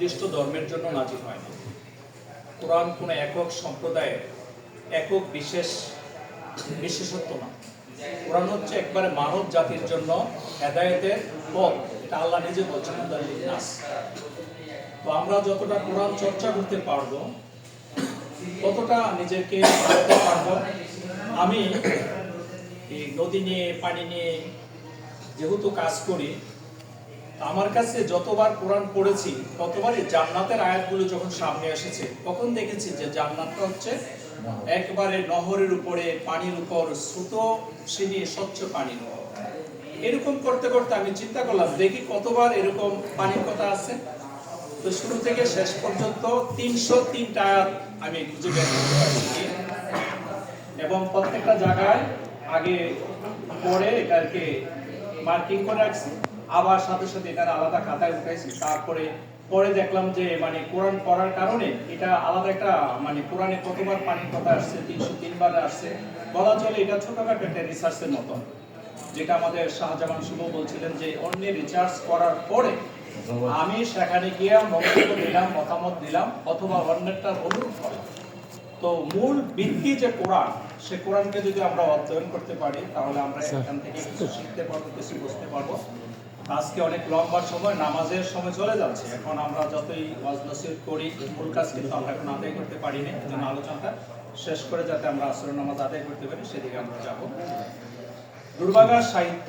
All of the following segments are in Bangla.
নির্দিষ্ট ধর্মের জন্য নাজিল হয় না। কোরআন কোনো একক সম্প্রদায়ের একক বিশেষ, বিশেষত্ব না। কোরআন হচ্ছে একবারে মানব জাতির জন্য হেদায়েতের পথ, এটা আল্লাহ নিজে বলছেন নাস। তো আমরা যতটা কোরআন চর্চা করতে পারব কতটা নিজেকে বাড়াতে পারব। আমি এই নদী নিয়ে, পানি নিয়ে যেহেতু কাজ করি আমার কাছে যতবার কোরআন পড়েছি ততবারই জান্নাতের আয়াতগুলো যখন সামনে এসেছে তখন দেখেছি যে জান্নাতটা হচ্ছে একবারে নহরের উপরে পানির উপর ছোট সিনি স্বচ্ছ পানি এরকম করতে করতে আমি চিন্তা করলাম দেখি কতবার এরকম পানির কথা আছে। তো শুরু থেকে শেষ পর্যন্ত তিনশো তিনটা আয়াত আমি খুঁজে বের করতে এবং প্রত্যেকটা জায়গায় আগে পরে এটাকে মার্কিং করে রাখছি। আবার সাথে সাথে এটার আলাদা খাতায় উঠাইছি। তারপরে পরে দেখলাম যে মানে কোরআন পড়ার কারণে এটা আলাদা একটা মানে কোরআনে কতবার পানির কথা আসছে তিনশো তিনবার আসছে বলা চলে এটা ছোটখাটো একটা রিসার্চের মতো। যেটা আমাদের শাহজাহান শুভ বলছিলেন যে অন্য রিসার্চ করার পরে আমি সেখানে গিয়ে মন্তব্য দিলাম মতামত দিলাম অথবা অন্যটার অনুরূপ করলাম। তো মূল ভিত্তি যে কোরআন সে কোরআনকে যদি আমরা অধ্যয়ন করতে পারি তাহলে আমরা এখান থেকে কিছু শিখতে পারব কিছু বুঝতে পারব। আজকে অনেক লম্বা সময় নামাজের সময় চলে যাচ্ছে। এখন আমরা যতই ওয়াজ নসিহত করি মূল কাজ কিন্তু আমরা এখন আদায় করতে পারি না। জন্য আলোচনাটা শেষ করে যাতে আমরা আসরের নামাজ আদায় করতে পারি, সেদিকে আমরা যাব। দুর্বাগা সাহিত্য,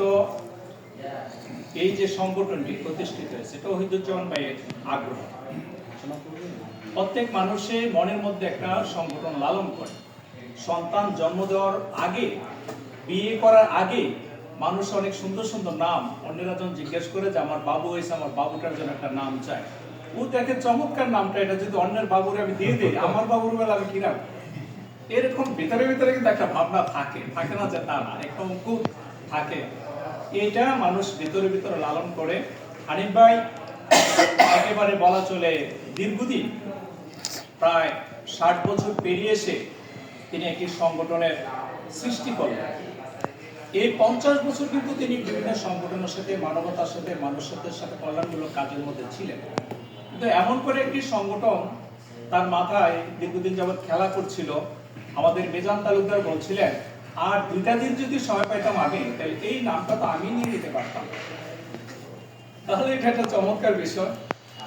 এই যে সংগঠনটি প্রতিষ্ঠিত হয়েছে, এটা ওহিদুজ্জামান ভাইয়ের আগ্রহ। প্রত্যেক মানুষের মনের মধ্যে একটা সংগঠন লালন করে। সন্তান জন্ম দেওয়ার আগে, বিয়ে করার আগে মানুষ অনেক সুন্দর সুন্দর নাম অন্যরা যখন জিজ্ঞেস করে যে আমার বাবু হয়েছে, আমার বাবুটার জন্য একটা নাম চাই ও দেখে চমৎকার নামটা, এটা যদি অন্যের বাবুরে আমি দিয়ে দিই, আমার বাবুর বেলা আমি কি রাখব এরকম ভিতরে ভিতরে কিন্তু একটা ভাবনা থাকে থাকে না যে তা না একটা অঙ্কুর থাকে। এটা মানুষ ভিতরে ভিতরে লালন করে। হানিফ ভাই, একেবারে বলা চলে দীর্ঘদিন, প্রায় ষাট বছর পেরিয়ে এসে তিনি একটি সংগঠনের সৃষ্টি করলেন। এই পঞ্চাশ বছর কিন্তু তিনি বিভিন্ন সংগঠনের সাথে, মানবতার সাথে মানুষের সাথে, কল্যাণমূলক কাজের মধ্যে ছিলেন। কিন্তু এমন করে একটি সংগঠন তার মাথায় দীর্ঘদিন যাবৎ খেলা করছিল। আমাদের মেজান তালুকদার বলছিলেন, আর দুইটা দিন যদি সময় পাইতাম আমি, তাহলে এই নামটা তো আমি নিয়ে নিতে পারতাম। তাহলে এটা একটা চমৎকার বিষয়।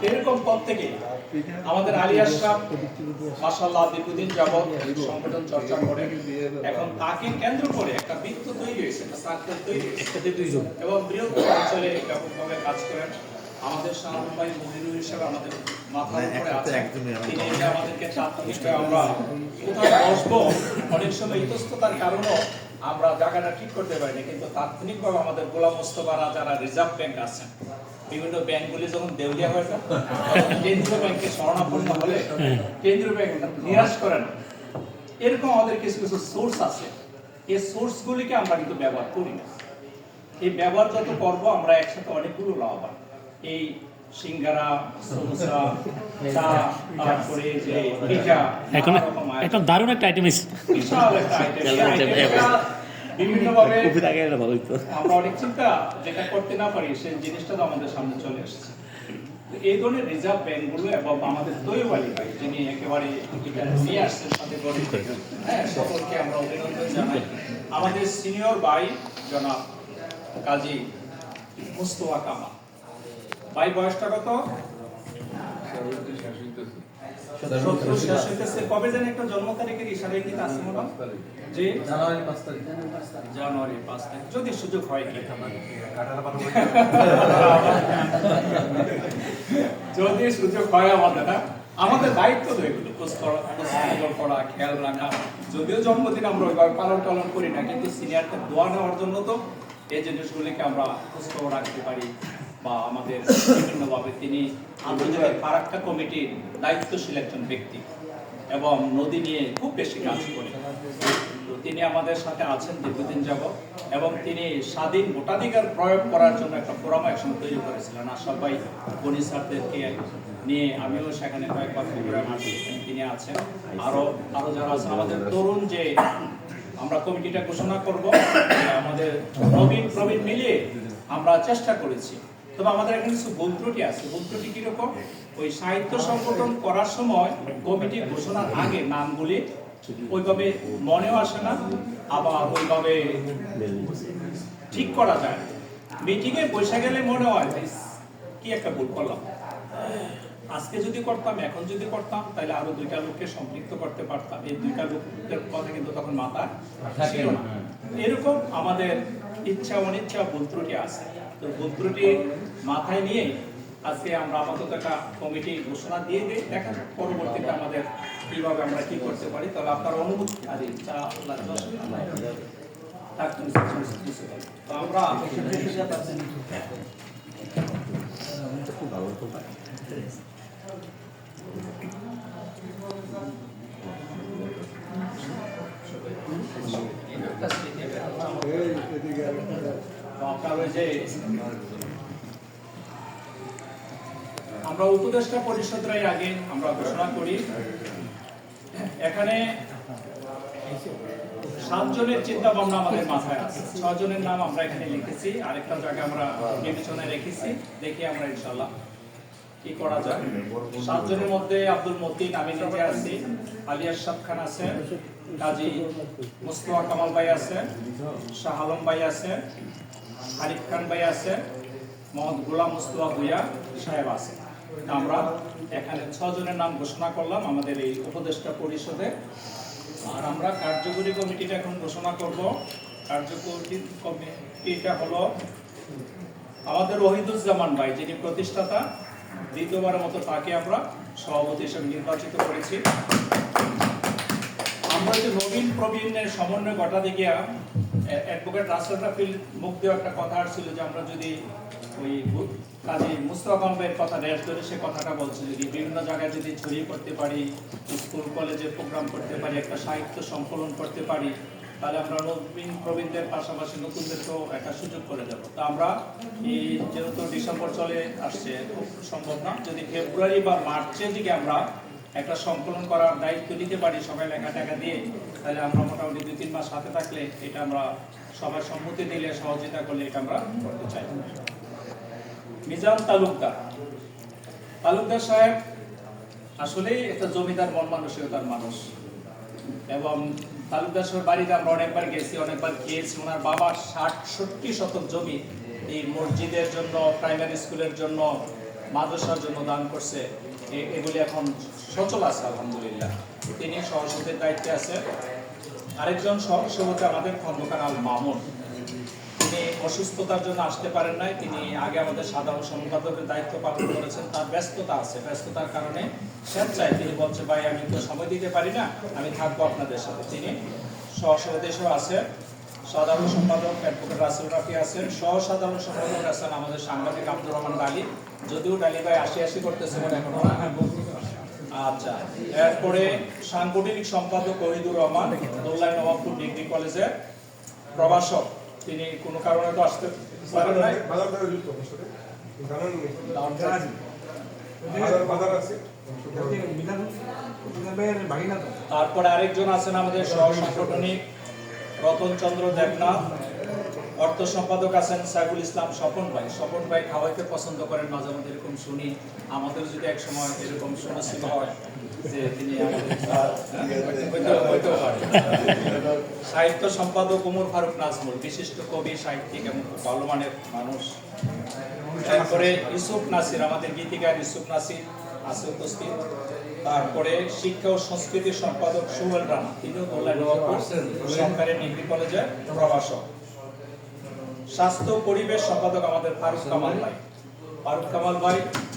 এরকম পথ থেকে আমাদের আলী আশরাফ মাসাল্লাহ দীর্ঘদিন যাবৎ সংগঠন চর্চা করে এখন তাকে কেন্দ্র করে একটা বৃত্ত তৈরি হয়েছে একটা সার্কেল তৈরি হয়েছে। এবং বৃহত্তর অঞ্চলে ব্যাপকভাবে কাজ করেন। আমাদের শাহান ভাই মহিনুর হিসেবে আমাদের মাথার উপরে আছে তিনি আমাদেরকে চাকরিকে আমরা কোথায় বসবো? অনেক সময় ইতস্ততার কারণেও আমরা জায়গাটা ঠিক করতে পারিনি কিন্তু তাৎক্ষণিকভাবে আমাদের গোলাম মোস্তফারা যারা রিজার্ভ ব্যাংক আছেন বিভিন্ন ব্যাংকগুলি যখন দেউলিয়া হয়ে যায় কেন্দ্রীয় ব্যাংকে শরণাপন্ন হলে কেন্দ্রীয় ব্যাংক নিরাশ করে না। এরকম আমাদের কিছু কিছু সোর্স আছে। এই সোর্সগুলিকে আমরা কিন্তু ব্যবহার করি না। এই ব্যবহার যত করব আমরা একসাথে অনেকগুলো লাভবান। এই সিঙ্গারা সমোসা চা তারপরে যে পিঠা এখন নানা রকম আইটেম। এখন দারুণ একটা আইটেম বিশাল একটা আইটেম বিভিন্নভাবে কোভিড আগে এটা ভালো হইতো আমরা অনেক চিন্তা যেটা করতে না পারি সেই জিনিসটা তো আমাদের সামনে চলে এসেছে। এই ধরনের রিজার্ভ ব্যাংকগুলো এবং আমাদের ভাই যিনি একেবারে নিয়ে আসছেন সাথে হ্যাঁ সকলকে আমরা অভিনন্দন জানাই। আমাদের সিনিয়র ভাই জনাব কাজী মুস্তফা কামা ভাই বয়সটা কত? কবে যেন একটা জন্ম তারিখের ইশারা ইঙ্গিত আছে মনে যে জানুয়ারি পাঁচ তারিখ। জানুয়ারি পাঁচ তারিখ। যদি সুযোগ হয় কি? যদি সুযোগ হয় আমাদের না আমাদের দায়িত্ব তো এগুলো খোঁজ করা করা খেয়াল রাখা। যদিও জন্মদিন আমরা ওইভাবে পালন টালন করি না কিন্তু সিনিয়রদের দোয়া নেওয়ার জন্য তো এই জিনিসগুলিকে আমরা খোঁজ খবর রাখতে পারি। বা আমাদের বিভিন্নভাবে তিনি আন্তর্জাতিক ফারাক্কা কমিটির দায়িত্বশীল একজন ব্যক্তি এবং নদী নিয়ে খুব বেশি কাজ করে। তিনি আমাদের সাথে আছেন দীর্ঘদিন যাব এবং তিনি স্বাধীন ভোটাধিকার প্রয়োগ করার জন্য একটা ফোরাম একসঙ্গে তৈরি করেছিলেন। আশাফ ভাই বনি স্যারদেরকে নিয়ে আমিও সেখানে কয়েকবার প্রোগ্রাম আসি। তিনি আছেন। আরও আরও যারা আছেন আমাদের তরুণ যে আমরা কমিটিটা ঘোষণা করব আমাদের নবীন, প্রবীণ মিলিয়ে আমরা চেষ্টা করেছি তবে আমাদের এখানে কিছু ভুল আছে। ভুল ত্রুটি কীরকম? ওই সাহিত্য সংগঠন করার সময় কমিটি ঘোষণার আগে নামগুলি ওইভাবে মনেও আসে না, আবার ওইভাবে ঠিক করা যায় মিটিংয়ে বসে গেলে মনে হয় কি একটা ভুল করলাম। আজকে যদি করতাম, এখন যদি করতাম, তাহলে আরও দুইটা লোককে সম্পৃক্ত করতে পারতাম। এই দুইটা লোকের কথা কিন্তু তখন মাথা ছিল না। এরকম আমাদের ইচ্ছা অনিচ্ছা ভুল ত্রুটি আছে। তো ভুল মাথায় নিয়ে আজকে আমরা আপাতত একটা কমিটি ঘোষণা দিয়ে দিই দেখা পরবর্তীতে আমাদের কীভাবে আমরা কি করতে পারি তবে আপনার অনুমতি আরে চা লাগবে অসুবিধা নাই। থাক, তুমি কিছু- কিছু বলো। তো আমরা তো আপনার আমরা উপদেষ্টা পরিষদের আগে আমরা ঘোষণা করি। এখানে সাতজনের চিন্তা ভাবনা আমাদের মাথায় আছে। ছজনের নাম আমরা এখানে লিখেছি, আরেকটা জায়গায় আমরা বিবেচনায় রেখেছি। দেখি আমরা ইনশাল্লাহ কি করা যায়। সাতজনের মধ্যে আব্দুল মতিন আমি নিজে আছি, আলী আশরাফ খান আছে কাজী মুস্তফা কামাল ভাই আছে শাহ আলম ভাই আছে আরিফ খান ভাই আছে মোহাম্মদ গোলাম মুস্তফা ভুইয়া সাহেব আছে আমরা এখানে ছজনের নাম ঘোষণা করলাম আমাদের এই উপদেষ্টা পরিষদে। আর আমরা কার্যকরী কমিটিটা এখন ঘোষণা করব। কার্যকরী কমিটিটা হলো আমাদের ওহিদুজ্জামান ভাই, যিনি প্রতিষ্ঠাতা। দ্বিতীয়বারের মতো তাকে আমরা সভাপতি হিসেবে নির্বাচিত করেছি। আমরা যে নবীন প্রবীণের সমন্বয় ঘটাতে গিয়া অ্যাডভোকেট রাসেল রাফিল মুখ দিয়ে একটা কথা আসছিল যে আমরা যদি ওই কাজী মুস্তফা কামালের কথা রেস ধরে সে কথাটা বলছিল যে বিভিন্ন জায়গায় যদি ছড়িয়ে করতে পারি, স্কুল, কলেজে প্রোগ্রাম করতে পারি, একটা সাহিত্য সংকলন করতে পারি, তাহলে আমরা নবীন প্রবীণদের পাশাপাশি নতুনদেরকেও একটা সুযোগ করে দেবো। তো আমরা এই যেহেতু ডিসেম্বর চলে আসছে, খুব সম্ভব না। যদি ফেব্রুয়ারি বা মার্চের দিকে আমরা একটা সংকলন করার দায়িত্ব নিতে পারি সবাই লেখা টাকা দিয়ে, তাহলে আমরা মোটামুটি দুই, তিন মাস হাতে থাকলে এটা আমরা সবার সম্মতি দিলে, সহযোগিতা করলে এটা আমরা করতে চাই। মিজান তালুকদার। তালুকদার সাহেব আসলেই একটা জমিদার, মন মানসিকতার মানুষ। এবং তালুকদার সাহেব বাড়িতে আমরা অনেকবার গেছি, অনেকবার গিয়েছি ওনার বাবার ষাট, সত্তর শতক জমি এই মসজিদের জন্য প্রাইমারি স্কুলের জন্য, মাদ্রাসার জন্য দান করছে। এ- এগুলি এখন সচল আছে, আলহামদুলিল্লাহ। তিনি সহসদের দায়িত্বে আছে। আরেকজন সহসভাপতি আমাদের খন্দকার আল মামুন। তিনি অসুস্থতার জন্য আসতে পারেন নাই। তিনি আগে আমাদের সাধারণ সম্পাদকের দায়িত্ব পালন করেছেন। তার ব্যস্ততা আছে। ব্যস্ততার কারণে স্বেচ্ছায় তিনি বলছে, ভাই, আমি তো সময় দিতে পারি না। আমি থাকব আপনাদের সাথে। তিনি সহসভাপতি হিসেবে আছে। সাধারণ সম্পাদক অ্যাডভোকেট রাসেল রাফি আছেন। সহ সাধারণ সম্পাদক আছেন আমাদের সাংবাদিক আব্দুর রহমান ডালি যদিও ডালি ভাই আশি আশি করতেছে মনে এখনও আচ্ছা এরপরে সাংগঠনিক সম্পাদক ওহিদুর রহমান দোল্লাই নবাবপুর ডিগ্রি কলেজের প্রভাষক। তিনি কোনো কারণে তো আসতে পারেন নাই। তারপরে আরেকজন আছেন আমাদের সহ সাংগঠনিক রতন চন্দ্র দেবনাথ। অর্থ সম্পাদক আছেন সাইফুল ইসলাম স্বপন ভাই। স্বপন ভাই খাওয়াইতে পছন্দ করেন, মাঝে মধ্যে এরকম শুনি। আমাদের যদি এক সময় এরকম সমস্যা হয় যে তিনি। সাহিত্য সম্পাদক উমর ফারুক নাজমুল, বিশিষ্ট কবি, সাহিত্যিক এবং ভালো মানুষ। তারপরে ইউসুফ নাসির, আমাদের গীতিকার ইউসুফ নাসির আছে উপস্থিত। তারপরে শিক্ষা ও সংস্কৃতি সম্পাদক সুহেল রানা বললেন সরকারি ডিগ্রি কলেজের প্রভাষক। স্বাস্থ্য পরিবেশ সম্পাদক আমাদের ফারুক কামাল ভাই। ফারুক কামাল ভাই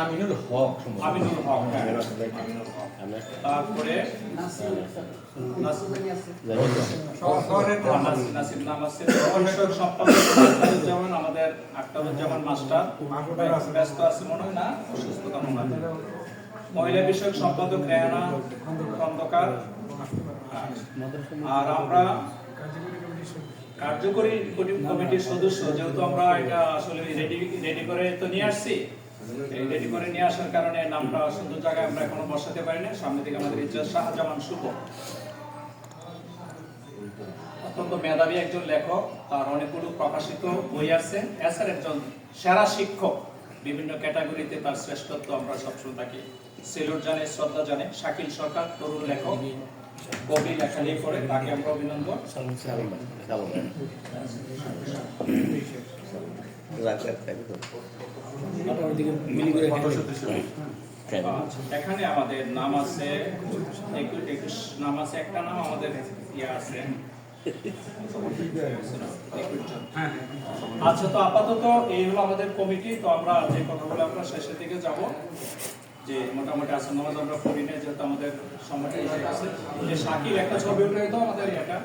আমিনুল হক আমিনুল হক তারপরে আখতারুজ্জামান আমাদের আখতারুজ্জামান মাস্টার ব্যস্ত আছে মনে হয় না মহিলা বিষয়ক সম্পাদক রেহানা খন্দকার আর আমরা কার্যকরী কমি- কমিটির সদস্য যেহেতু আমরা এটা আসলে রেডি রেডি করে তো নিয়ে আসছি রেডি করে নিয়ে আসার কারণে নামটা সুন্দর জায়গায় আমরা এখনও বসাতে পারি সামনে থেকে আমাদের ইজ্জত শাহজামান শুভ। অত্যন্ত মেধাবী একজন লেখক তার অনেকগুলো প্রকাশিত বই আছে। এছাড়া একজন সেরা শিক্ষক। বিভিন্ন ক্যাটাগরিতে তার শ্রেষ্ঠত্ব আমরা সবসময় তাকে সেলুট জানে শ্রদ্ধা জানে। শাকিল সরকার তরুণ লেখক। কবি লেখালেখি করে তাকে আমরা অভিনন্দন। আচ্ছা, এখানে আমাদের নাম আছে একুশ নাম আছে একটা নাম আমাদের ইয়ে আছে। আচ্ছা তো আপাতত এই হলো আমাদের কমিটি তো আমরা যে কথাগুলো আমরা শেষের দিকে যাব যে মোটামুটি আসন নামাজ আমরা পড়ি না যেহেতু আমাদের সময়টা এসে গেছে। যে শাকিল একটা ছবি উঠে তো আমাদের এটা